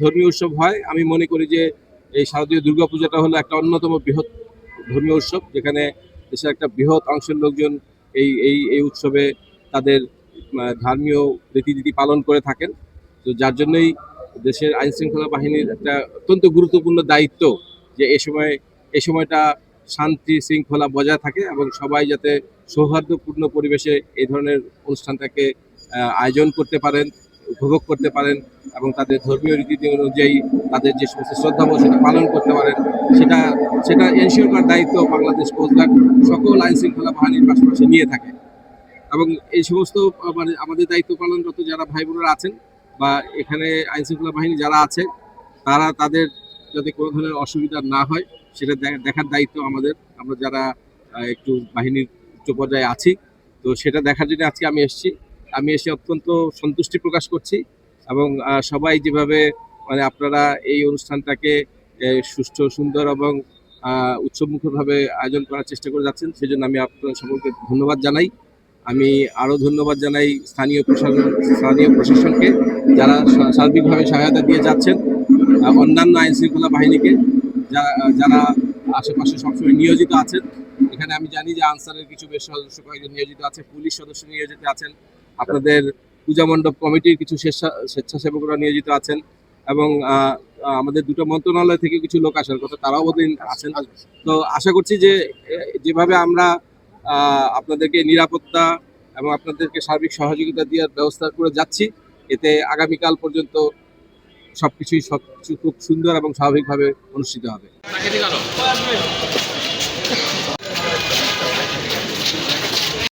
ধর্মীয় উৎসব হয়। আমি মনে করি যে এই শারদীয় দুর্গাপূজাটা হলো একটা অন্যতম বৃহৎ ধর্মীয় উৎসব, যেখানে দেশের একটা বৃহৎ অংশের লোকজন এই এই এই উৎসবে তাদের ধর্মীয় রীতিনীতি পালন করে থাকেন। তো যার জন্যই দেশের আইন শৃঙ্খলা বাহিনীর একটা অত্যন্ত গুরুত্বপূর্ণ দায়িত্ব যে এ সময়, এ সময়টা শান্তি শৃঙ্খলা বজায় থাকে এবং সবাই যাতে সৌহার্দ্যপূর্ণ পরিবেশে এই ধরনের অনুষ্ঠানটাকে আয়োজন করতে পারেন, উপভোগ করতে পারেন এবং তাদের ধর্মীয় রীতি অনুযায়ী তাদের যে সমস্ত শ্রদ্ধাবোধ সেটা পালন করতে পারেন। সেটা সেটা এনশিওর করার দায়িত্ব বাংলাদেশ কোস্টগার্ড সকল আইন শৃঙ্খলা বাহিনীর পাশাপাশি নিয়ে থাকে। এবং এই সমস্ত মানে আমাদের দায়িত্ব পালনরত যারা ভাই বোনেরা আছেন বা এখানে আইন শৃঙ্খলা বাহিনী যারা আছে, তারা তাদের যাতে কোনো ধরনের অসুবিধা না হয়, সেটা দেখার দায়িত্ব আমাদের। আমরা যারা একটু বাহিনীর উচ্চ পর্যায়ে আছি। তো সেটা দেখার জন্য আজকে আমি এসেছি। আমি এসে অত্যন্ত সন্তুষ্টি প্রকাশ করছি এবং সবাই যেভাবে মানে আপনারা এই অনুষ্ঠানটাকে সুষ্ঠু, সুন্দর এবং উৎসবমুখরভাবে আয়োজন করার চেষ্টা করে যাচ্ছেন, সেজন্য আমি আপনাদের সকলকে ধন্যবাদ জানাই। আমি আরও ধন্যবাদ জানাই স্থানীয় প্রশাসন, স্থানীয় প্রশাসনকে, যারা সার্বিকভাবে সহায়তা দিয়ে যাচ্ছেন অন্যান্য আইনশৃঙ্খলা বাহিনীকে যারা আশেপাশে সবসময় নিয়োজিত আছেন। এখানে আমি জানি যে আনসারের কিছু বেশ সদস্য কয়েকজন নিয়োজিত আছে, পুলিশ সদস্য নিয়োজিত আছেন, আপনাদের পূজা মণ্ডপ কমিটির কিছু স্বেচ্ছা, স্বেচ্ছাসেবকরা নিয়োজিত আছেন এবং আমাদের দুটো মন্ত্রণালয় থেকে কিছু লোক আসার কথা, তারাও বোধহয় আছেন। তো আশা করছি যে যেভাবে আমরা আপনাদেরকে নিরাপত্তা এবং আপনাদেরকে সার্বিক সহযোগিতা দেওয়ার ব্যবস্থা করে যাচ্ছি, এতে আগামীকাল পর্যন্ত সবকিছুই সব কিছু খুব সুন্দর এবং স্বাভাবিকভাবে অনুষ্ঠিত হবে।